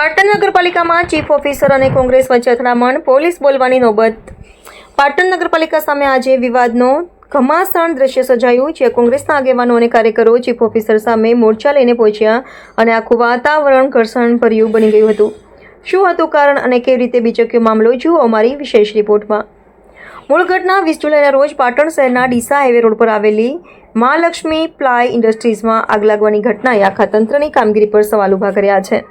પાટણ નગરપાલિકામાં chief officer અને કોંગ્રેસ વચ્ચે અથડામણ, પોલીસ બોલવાની નોબત. પાટણ નગરપાલિકા સામે આજે વિવાદનો ઘમાસાણ દ્રશ્ય સર્જાયું જે કોંગ્રેસના આગેવાનો અને કાર્યકરો ચીફ ઓફિસર સામે મોરચા લઈને પહોંચ્યા અને આખું વાતાવરણ ઘર્ષણભર્યું બની ગયું હતું. શું હતું કારણ અને કેવી રીતે બીચક્યો મામલો? જુઓ અમારી વિશેષ રિપોર્ટમાં. મૂળ ઘટના વીસ જુલાઈના રોજ પાટણ શહેરના ડીસા હાઈવે રોડ પર આવેલી મહાલક્ષ્મી પ્લાય ઇન્ડસ્ટ્રીઝમાં આગ લાગવાની ઘટનાએ આખા તંત્રની કામગીરી પર સવાલ ઊભા કર્યા છે.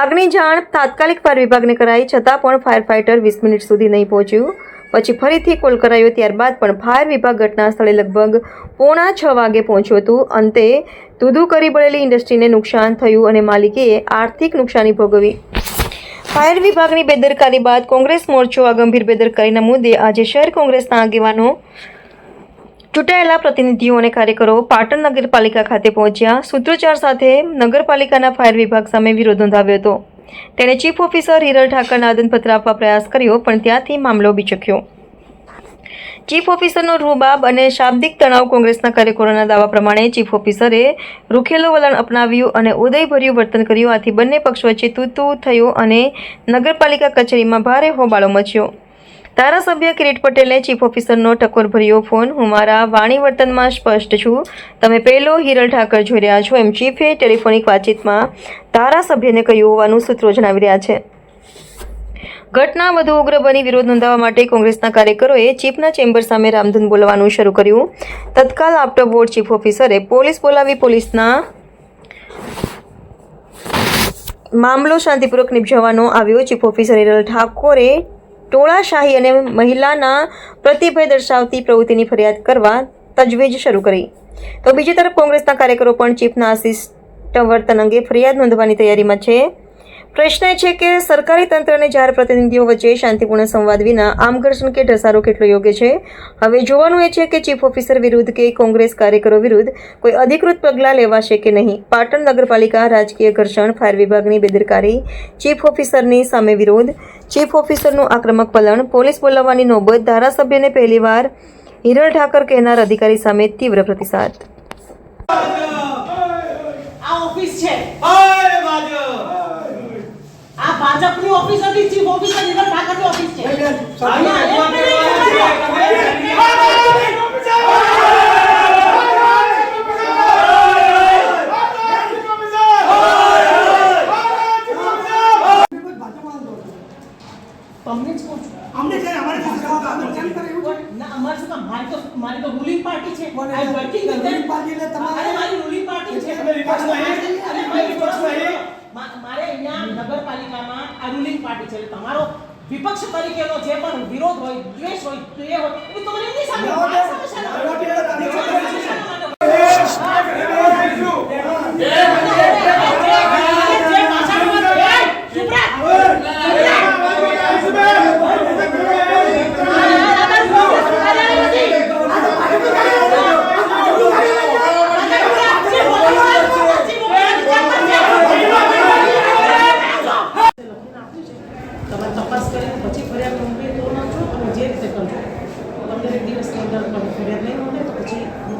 આગની જાણ તાત્કાલિક ફાયર વિભાગને કરાઈ, છતાં પણ ફાયર ફાઇટર વીસ મિનિટ સુધી નહીં પહોંચ્યું. પછી ફરીથી કોલ કરાયો, ત્યારબાદ પણ ફાયર વિભાગ ઘટના સ્થળે લગભગ પોણા છ વાગે પહોંચ્યું હતું. અંતે ધૂધું કરી બળેલી ઇન્ડસ્ટ્રીને નુકસાન થયું અને માલિકીએ આર્થિક નુકસાની ભોગવી. ફાયર વિભાગની બેદરકારી બાદ કોંગ્રેસ મોરચો આ ગંભીર બેદરકારીના મુદ્દે આજે શહેર કોંગ્રેસના આગેવાનો ચૂંટાયેલા પ્રતિનિધિઓ અને કાર્યકરો પાટણ નગરપાલિકા ખાતે પહોંચ્યા. સૂત્રોચ્ચાર સાથે નગરપાલિકાના ફાયર વિભાગ સામે વિરોધ નોંધાવ્યો હતો. તેણે ચીફ ઓફિસર હિરલ ઠાકરના આદનપત્ર આપવા પ્રયાસ કર્યો, પણ ત્યાંથી મામલો બીચક્યો ચીફ ઓફિસરનો રૂબાબ અને શાબ્દિક તણાવ કોંગ્રેસના કાર્યકરોના દાવા પ્રમાણે ચીફ ઓફિસરે રૂખેલો વલણ અપનાવ્યું અને ઉદયભર્યું વર્તન કર્યું. આથી બંને પક્ષ વચ્ચે તૂતું થયું અને નગરપાલિકા કચેરીમાં ભારે હોબાળો મચ્યો. ધારાસભ્ય કિરીટ પટેલે ચીફ ઓફિસરનો ટકોરભર્યો ફોન. હું મારા વાણી વર્તનમાં સ્પષ્ટ છું. તમે પહેલો હિરલ ઠાકર જોઈ રહ્યા છો. એમ ચીફે ટેલિફોનિક વાતચીતમાં ધારાસભ્યને કહ્યું હોવાનું સૂત્રો જણાવી રહ્યા છે. ઘટના વધુ ઉગ્ર બની વિરોધ નોંધાવવા માટે કોંગ્રેસના કાર્યકરોએ ચીફના ચેમ્બર સામે રામધૂન બોલવાનું શરૂ કર્યું. તત્કાલ આફ્ટર બોર્ડ ચીફ ઓફિસરે પોલીસ બોલાવી પોલીસના મામલો શાંતિપૂર્વક નિપજાવવાનો આવ્યો. ચીફ ઓફિસર હિરલ ઠાકોરે ટોળાશાહી અને મહિલાના પ્રતિભય દર્શાવતી પ્રવૃત્તિની ફરિયાદ કરવા તજવીજ શરૂ કરી. તો બીજી તરફ કોંગ્રેસના કાર્યકરો પણ ચીફના આશિષ્ટ વર્તન અંગે ફરિયાદ નોંધવાની તૈયારીમાં છે. પ્રશ્ન એ છે કે સરકારી તંત્ર અને જાહેર પ્રતિનિધિઓ વચ્ચે શાંતિપૂર્ણ સંવાદ વિના આમ ઘર્ષણ કે ઢસારો કેટલો યોગ્ય છે? હવે જોવાનું એ છે કે ચીફ ઓફિસર વિરુદ્ધ કે કોંગ્રેસ કાર્યકરો વિરુદ્ધ કોઈ અધિકૃત પગલાં લેવાશે કે નહીં? પાટણ નગરપાલિકા રાજકીય ઘર્ષણ ફાયર વિભાગની બેદરકારી ચીફ ઓફિસરની સામે વિરોધ ચીફ ઓફિસરનું આક્રમક વલણ પોલીસ બોલાવવાની નોબત ધારાસભ્યને પહેલીવાર હિરલ ઠાકર કહેનાર અધિકારી સામે તીવ્ર પ્રતિસાદ. આ ઓફિસ છે. ભાજપની ઓફિસ હતી ચીફ ઓફિસર નિરલ ઠાકરની ઓફિસ છે. મારી તો મારી તો રૂલિંગ પાર્ટી છે? આઈ વર્કિંગ વિથ પાર્ટી એટલે તમારે- મારી રૂલિંગ પાર્ટી છે તમે વિપક્ષ નહીં? અરે તમે વિપક્ષ નહીં? મા- મારે અહીંયા નગરપાલિકામાં આ રૂલિંગ પાર્ટી છે. એટલે તમારો વિપક્ષ તરીકેનો જે પણ વિરોધ હોય, દ્વેષ હોય એ હોય. એ તમને એમની સામે લેવા દે. મારી સામે શાના લેવા દે. માટે? મારી સામે શાના માટે? જે ભાષામાં એ, ચૂપ રહે. તમે તપાસ કરીને પછી ફરિયાદ નોંધવી તો નોંધો અને જે રીતે કરજો પંદર એક દિવસની અંદર તમે ફરિયાદ નહીં નોંધે તો પછી I will go to the government ભાઈ બેઠો બધા હા. ચલો, ચલો, અમે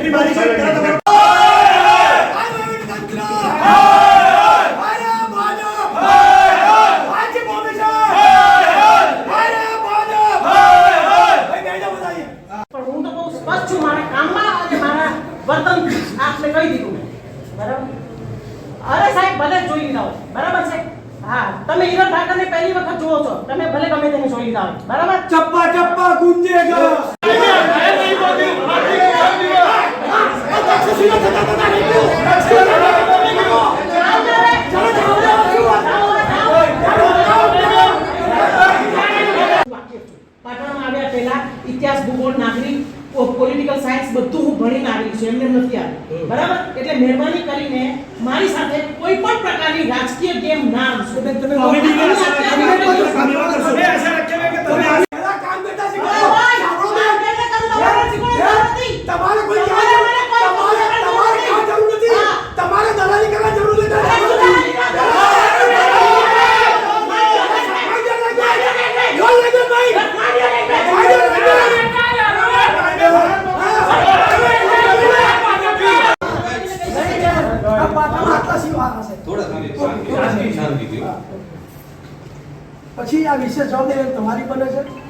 અને મારા વર્તનથી આપને કહી દીધું મેં. બરાબર અરે સાહેબ ભલે જોઈ લીધા હોય બરાબર છે હા તમે હીરો ઠાકરને પહેલી વખત જુઓ છો તમે ભલે ગમે તેને જોઈ લીધા હોય બરાબર? ચપ્પા ચપ્પા ગુંજેગા પાટણમાં આવ્યા પહેલા ઇતિહાસ ભૂગોળ નાગરિક પોલિટિકલ સાયન્સ બધું હું ભણીને આવી છું એમને નથી બરાબર એટલે મહેરબાની કરીને મારી સાથે કોઈ પણ પ્રકારની રાજકીય ગેમ ના રમશો. તમે તમે અત્યારે તમે આશા રાખ્યા કે તમે આ- પહેલા કામ કરતા અરે શીખો. ભાઈ, સાંભળો આ ને. કેને કરું તમારે શીખવાડવાની જરૂર નથી. તમારે કોઈ તમારે કહેવા મને કોઈ તમારે તમારે કામ જરૂર નથી હા. તમારે દલાલી કરવા જરૂર નથી અરે તું દલાલી ના કર. યોર લેજો ભાઈ ફાયદો લેજો. આ પાટામાં આટલા સીવા હશે. પછી આ વિશે જવાબદારી તમારી બને છે